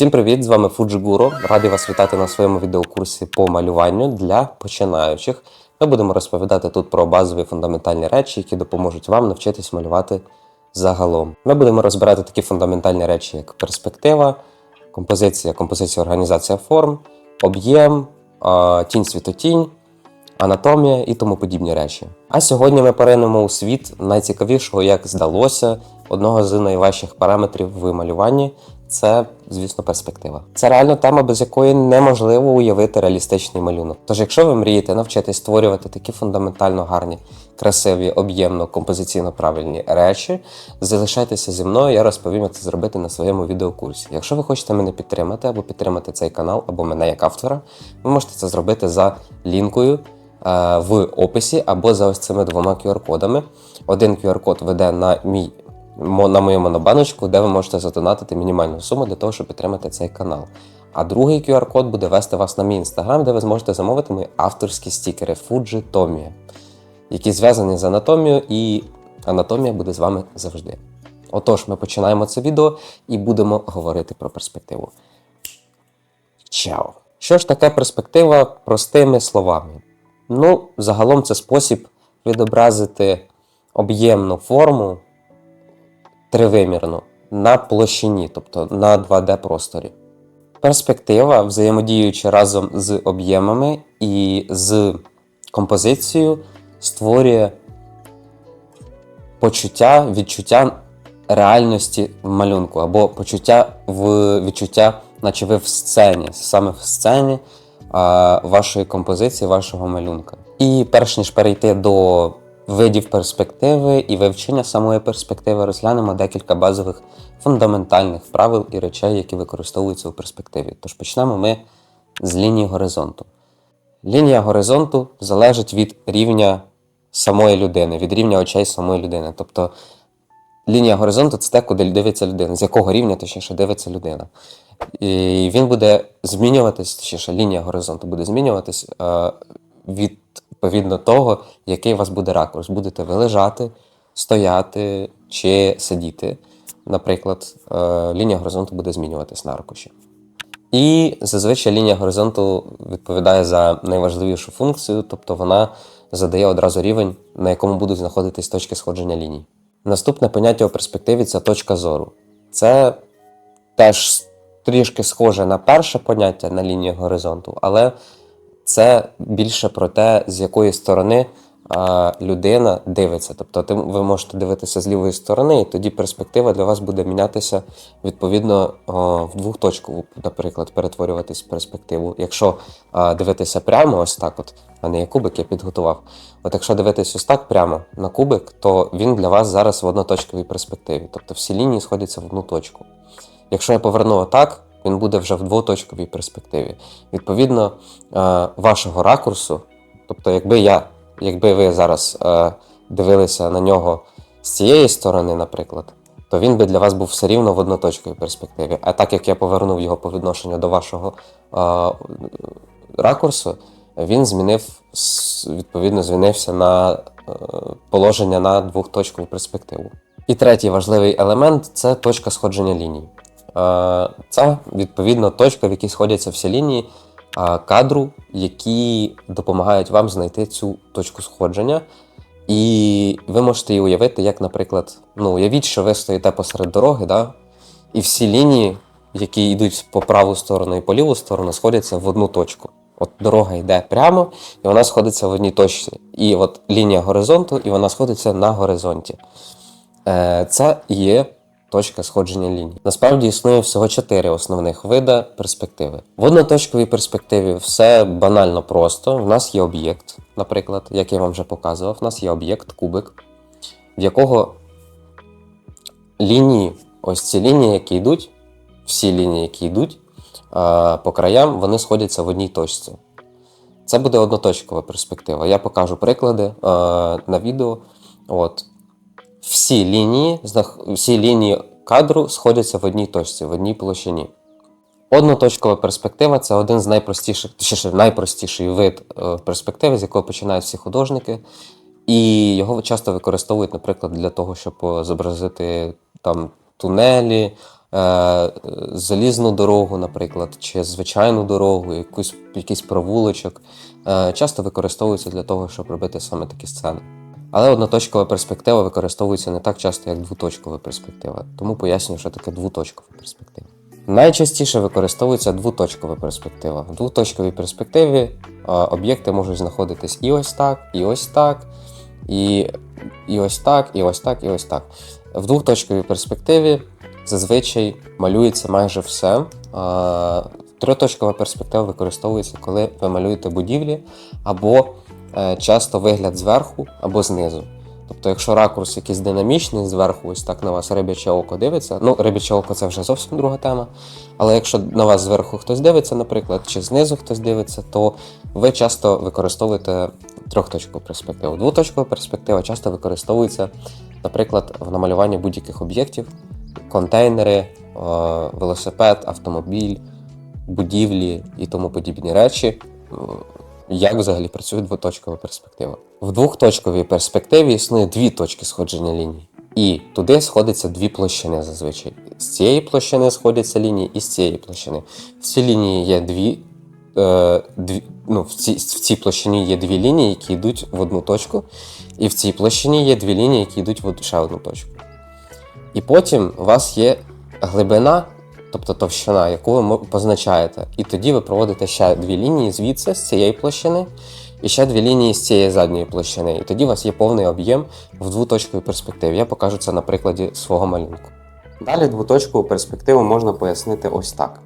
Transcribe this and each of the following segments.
Всім привіт! З вами Фуджигуро. Радий вас вітати на своєму відеокурсі по малюванню для починаючих. Ми будемо розповідати тут про базові фундаментальні речі, які допоможуть вам навчитись малювати загалом. Ми будемо розбирати такі фундаментальні речі, як перспектива, композиція, композиція, організація форм, об'єм, тінь світотінь, анатомія і тому подібні речі. А сьогодні ми поринемо у світ найцікавішого, як здалося, одного з найважчих параметрів в малюванні. Це, звісно, перспектива. Це реально тема, без якої неможливо уявити реалістичний малюнок. Тож, якщо ви мрієте навчитись створювати такі фундаментально гарні, красиві, об'ємно, композиційно правильні речі, залишайтеся зі мною, я розповім, як це зробити на своєму відеокурсі. Якщо ви хочете мене підтримати або підтримати цей канал, або мене як автора, ви можете це зробити за лінкою е, в описі або за ось цими двома QR-кодами. Один QR-код веде на мій на мою монобаночку, де ви можете задонатити мінімальну суму для того, щоб підтримати цей канал. А другий QR-код буде вести вас на мій інстаграм, де ви зможете замовити мої авторські стікери Fuji Tomia, які зв'язані з анатомією, і анатомія буде з вами завжди. Отож, ми починаємо це відео і будемо говорити про перспективу. Чао! Що ж таке перспектива простими словами? Ну, загалом це спосіб відобразити об'ємну форму тривимірно на площині, тобто на 2D просторі. Перспектива, взаємодіючи разом з об'ємами і з композицією, створює почуття, відчуття реальності в малюнку, або почуття в відчуття, наче ви в сцені, саме в сцені а, вашої композиції, вашого малюнка. І перш ніж перейти до видів перспективи і вивчення самої перспективи, розглянемо декілька базових фундаментальних правил і речей, які використовуються у перспективі. Тож почнемо ми з лінії горизонту. Лінія горизонту залежить від рівня самої людини, від рівня очей самої людини. Тобто лінія горизонту це те, куди дивиться людина, з якого рівня точніше дивиться людина. І він буде змінюватись, точніше, лінія горизонту буде змінюватись е, відповідно того, який у вас буде ракурс. Будете ви лежати, стояти чи сидіти. Наприклад, е, лінія горизонту буде змінюватись на аркуші. І зазвичай лінія горизонту відповідає за найважливішу функцію, тобто вона задає одразу рівень, на якому будуть знаходитись точки сходження ліній. Наступне поняття у перспективі це точка зору. Це теж трішки схоже на перше поняття на лінії горизонту, але це більше про те, з якої сторони а, людина дивиться. Тобто ти, ви можете дивитися з лівої сторони, і тоді перспектива для вас буде мінятися відповідно о, в двохточкову, наприклад, перетворюватись в перспективу. Якщо а, дивитися прямо, ось так, от, а не як кубик я підготував. От якщо дивитись ось так прямо на кубик, то він для вас зараз в одноточковій перспективі. Тобто всі лінії сходяться в одну точку. Якщо я поверну отак, він буде вже в двоточковій перспективі. Відповідно, е, вашого ракурсу, тобто, якби я, якби ви зараз е, дивилися на нього з цієї сторони, наприклад, то він би для вас був все рівно в одноточковій перспективі. А так як я повернув його по відношенню до вашого е, ракурсу, він змінив відповідно змінився на положення на двохточкову перспективу. І третій важливий елемент це точка сходження ліній. Е, Це відповідно точка, в якій сходяться всі лінії е, кадру, які допомагають вам знайти цю точку сходження. І ви можете її уявити, як, наприклад, ну, уявіть, що ви стоїте посеред дороги, да? і всі лінії, які йдуть по праву сторону і по ліву сторону, сходяться в одну точку. От дорога йде прямо, і вона сходиться в одній точці. І от лінія горизонту, і вона сходиться на горизонті. Е, Це є точка сходження ліній. Насправді існує всього чотири основних вида перспективи. В одноточковій перспективі все банально просто. В нас є об'єкт, наприклад, як я вам вже показував, в нас є об'єкт, кубик, в якого лінії, ось ці лінії, які йдуть, всі лінії, які йдуть по краям, вони сходяться в одній точці. Це буде одноточкова перспектива. Я покажу приклади е, на відео. От. Всі лінії, всі лінії кадру сходяться в одній точці, в одній площині. Одноточкова перспектива це один з найпростіших, точніше, найпростіший вид е, перспективи, з якого починають всі художники. І його часто використовують, наприклад, для того, щоб е, зобразити там тунелі, е, залізну дорогу, наприклад, чи звичайну дорогу, якусь, якийсь провулочок, часто використовуються для того, щоб робити саме такі сцени. Але одноточкова перспектива використовується не так часто, як двоточкова перспектива. Тому пояснюю, що таке двоточкова перспектива. Найчастіше використовується двоточкова перспектива. В двоточковій перспективі е, об'єкти можуть знаходитись і ось так, і ось так, і, і ось так, і ось так, і ось так. В двохточковій перспективі зазвичай малюється майже все. А, Трьохточкова перспектива використовується, коли ви малюєте будівлі або е, часто вигляд зверху або знизу. Тобто, якщо ракурс якийсь динамічний зверху, ось так на вас рибяче око дивиться. Ну, рибяче око це вже зовсім друга тема. Але якщо на вас зверху хтось дивиться, наприклад, чи знизу хтось дивиться, то ви часто використовуєте трьохточкову перспективу. Двоточкова перспектива часто використовується, наприклад, в намалюванні будь-яких об'єктів: контейнери, е, велосипед, автомобіль, будівлі і тому подібні речі. Як взагалі працює двоточкова перспектива? В двохточковій перспективі існує дві точки сходження ліній. І туди сходяться дві площини зазвичай. З цієї площини сходяться лінії і з цієї площини. В цій лінії є дві. Е, дві ну, в, цій, в цій площині є дві лінії, які йдуть в одну точку, і в цій площині є дві лінії, які йдуть в ще одну точку. І потім у вас є глибина, тобто товщина, яку ви позначаєте. І тоді ви проводите ще дві лінії звідси, з цієї площини, і ще дві лінії з цієї задньої площини. І тоді у вас є повний об'єм в двоточковій перспективі. Я покажу це на прикладі свого малюнку. Далі двоточкову перспективу можна пояснити ось так.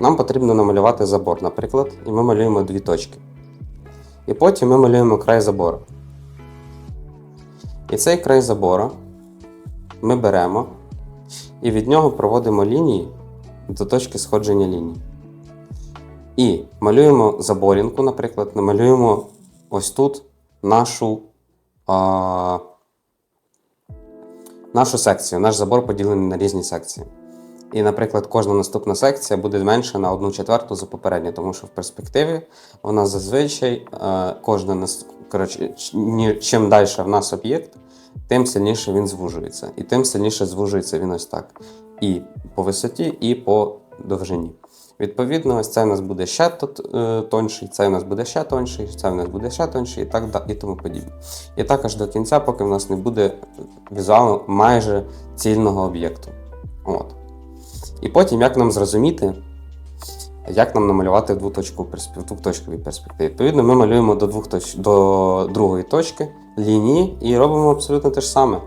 Нам потрібно намалювати забор, наприклад, і ми малюємо дві точки. І потім ми малюємо край забору. І цей край забору ми беремо і від нього проводимо лінії до точки сходження ліній. І малюємо заборінку, наприклад, намалюємо ось тут нашу, а, нашу секцію. Наш забор поділений на різні секції. І, наприклад, кожна наступна секція буде менша на одну четверту за попередню, тому що в перспективі нас зазвичай е, кожна коротше, чим далі в нас об'єкт, тим сильніше він звужується. І тим сильніше звужується він ось так. І по висоті, і по довжині. Відповідно, ось це у нас буде ще е, тонший, це у нас буде ще тонший, це у нас буде ще тонший, і так і тому подібне. І так аж до кінця, поки в нас не буде візуально майже цільного об'єкту. От. І потім, як нам зрозуміти, як нам намалювати двоточкову перспективу, двохточковій перспективі. Відповідно, ми малюємо до, двох точ... до другої точки лінії і робимо абсолютно те ж саме.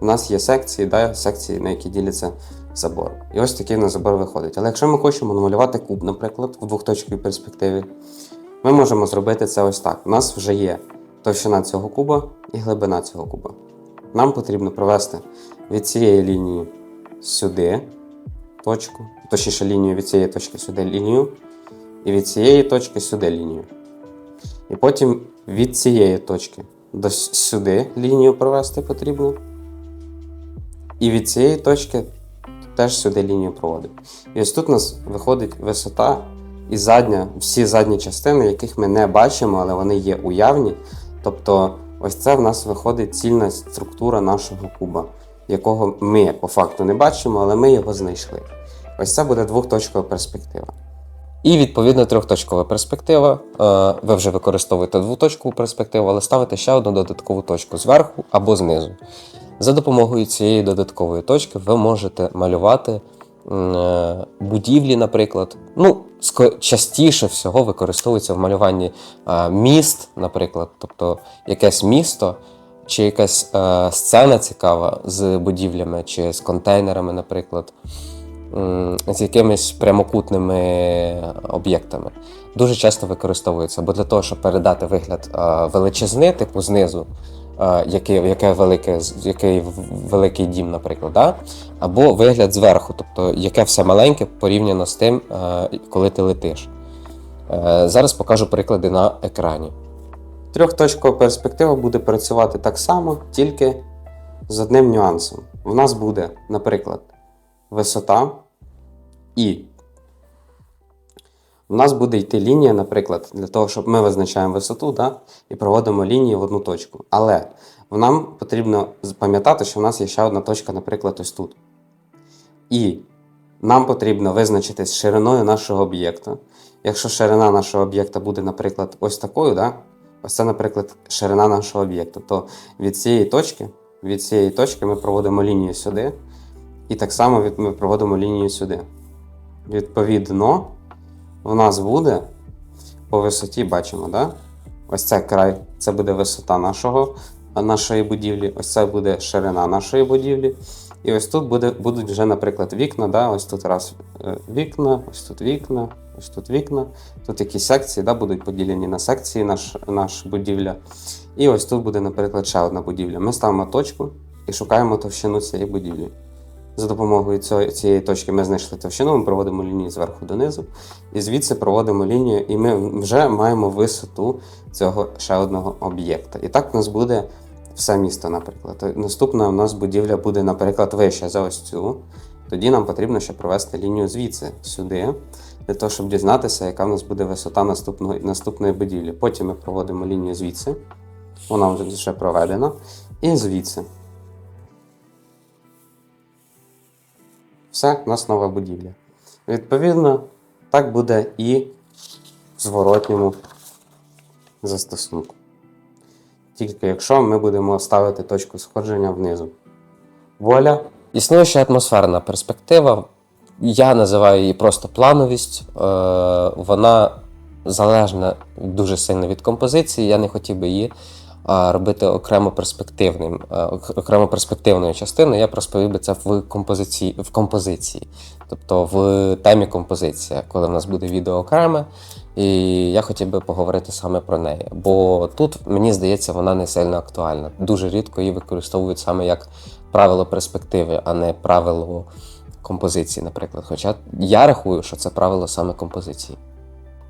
У нас є секції, да, секції, на які діляться забор. І ось такий на забор виходить. Але якщо ми хочемо намалювати куб, наприклад, в двохточковій перспективі, ми можемо зробити це ось так. У нас вже є товщина цього куба і глибина цього куба. Нам потрібно провести від цієї лінії сюди точку, точніше лінію від цієї точки сюди лінію, і від цієї точки сюди лінію. І потім від цієї точки до сюди лінію провести потрібно. І від цієї точки теж сюди лінію проводимо. І ось тут у нас виходить висота і задня, всі задні частини, яких ми не бачимо, але вони є уявні. Тобто, ось це в нас виходить цільна структура нашого куба, якого ми по факту не бачимо, але ми його знайшли. Ось це буде двохточкова перспектива. І відповідно трьохточкова перспектива. Е, Ви вже використовуєте двоточкову перспективу, але ставите ще одну додаткову точку зверху або знизу. За допомогою цієї додаткової точки ви можете малювати е, будівлі, наприклад. Ну, частіше всього використовується в малюванні е, міст, наприклад, тобто якесь місто. Чи якась е, сцена цікава з будівлями, чи з контейнерами, наприклад, з якимись прямокутними об'єктами. Дуже часто використовується, бо для того, щоб передати вигляд е, величезни, типу знизу, е, яке, яке велике, який великий дім, наприклад, да? або вигляд зверху, тобто яке все маленьке порівняно з тим, е, коли ти летиш. Е, Зараз покажу приклади на екрані. Трьохточкова перспектива буде працювати так само, тільки з одним нюансом. В нас буде, наприклад, висота і в нас буде йти лінія, наприклад, для того, щоб ми визначаємо висоту да, і проводимо лінію в одну точку. Але нам потрібно пам'ятати, що в нас є ще одна точка, наприклад, ось тут. І нам потрібно визначитись з шириною нашого об'єкта. Якщо ширина нашого об'єкта буде, наприклад, ось такою, да? Ось це, наприклад, ширина нашого об'єкта, то від цієї точки, від цієї точки ми проводимо лінію сюди, і так само від, ми проводимо лінію сюди. Відповідно, у нас буде по висоті, бачимо, да? ось це край, це буде висота нашого, нашої будівлі, ось це буде ширина нашої будівлі. І ось тут буде, будуть вже, наприклад, вікна. Да? Ось тут раз е, вікна, ось тут вікна, ось тут вікна. Тут якісь секції да, будуть поділені на секції наш, наш будівля. І ось тут буде, наприклад, ще одна будівля. Ми ставимо точку і шукаємо товщину цієї будівлі. За допомогою цієї точки ми знайшли товщину, ми проводимо лінію зверху донизу, і звідси проводимо лінію, і ми вже маємо висоту цього ще одного об'єкта. І так у нас буде все місто, наприклад. Наступна у нас будівля буде, наприклад, вища за ось цю. Тоді нам потрібно ще провести лінію звідси сюди, для того, щоб дізнатися, яка в нас буде висота наступного, наступної будівлі. Потім ми проводимо лінію звідси. Вона вже вже проведена. І звідси. Все, у нас нова будівля. Відповідно, так буде і в зворотньому застосунку. Тільки якщо ми будемо ставити точку сходження внизу. Воля. Існує ще атмосферна перспектива. Я називаю її просто плановість. Е, Вона залежна дуже сильно від композиції. Я не хотів би її робити окремо перспективним, окремо перспективною частиною. Я розповів би це в композиції, в композиції, тобто в темі композиція, коли в нас буде відео окреме. І я хотів би поговорити саме про неї. Бо тут, мені здається, вона не сильно актуальна. Дуже рідко її використовують саме як правило перспективи, а не правило композиції, наприклад. Хоча я рахую, що це правило саме композиції.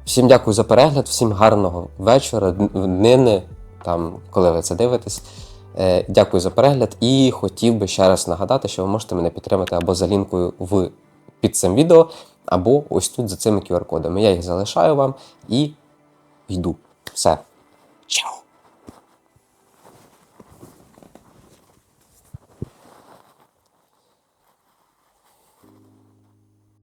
Всім дякую за перегляд, всім гарного вечора, днини, там, коли ви це дивитесь. Е, Дякую за перегляд і хотів би ще раз нагадати, що ви можете мене підтримати або за лінкою в, під цим відео, або ось тут за цими QR-кодами. Я їх залишаю вам і йду. Все. Чао!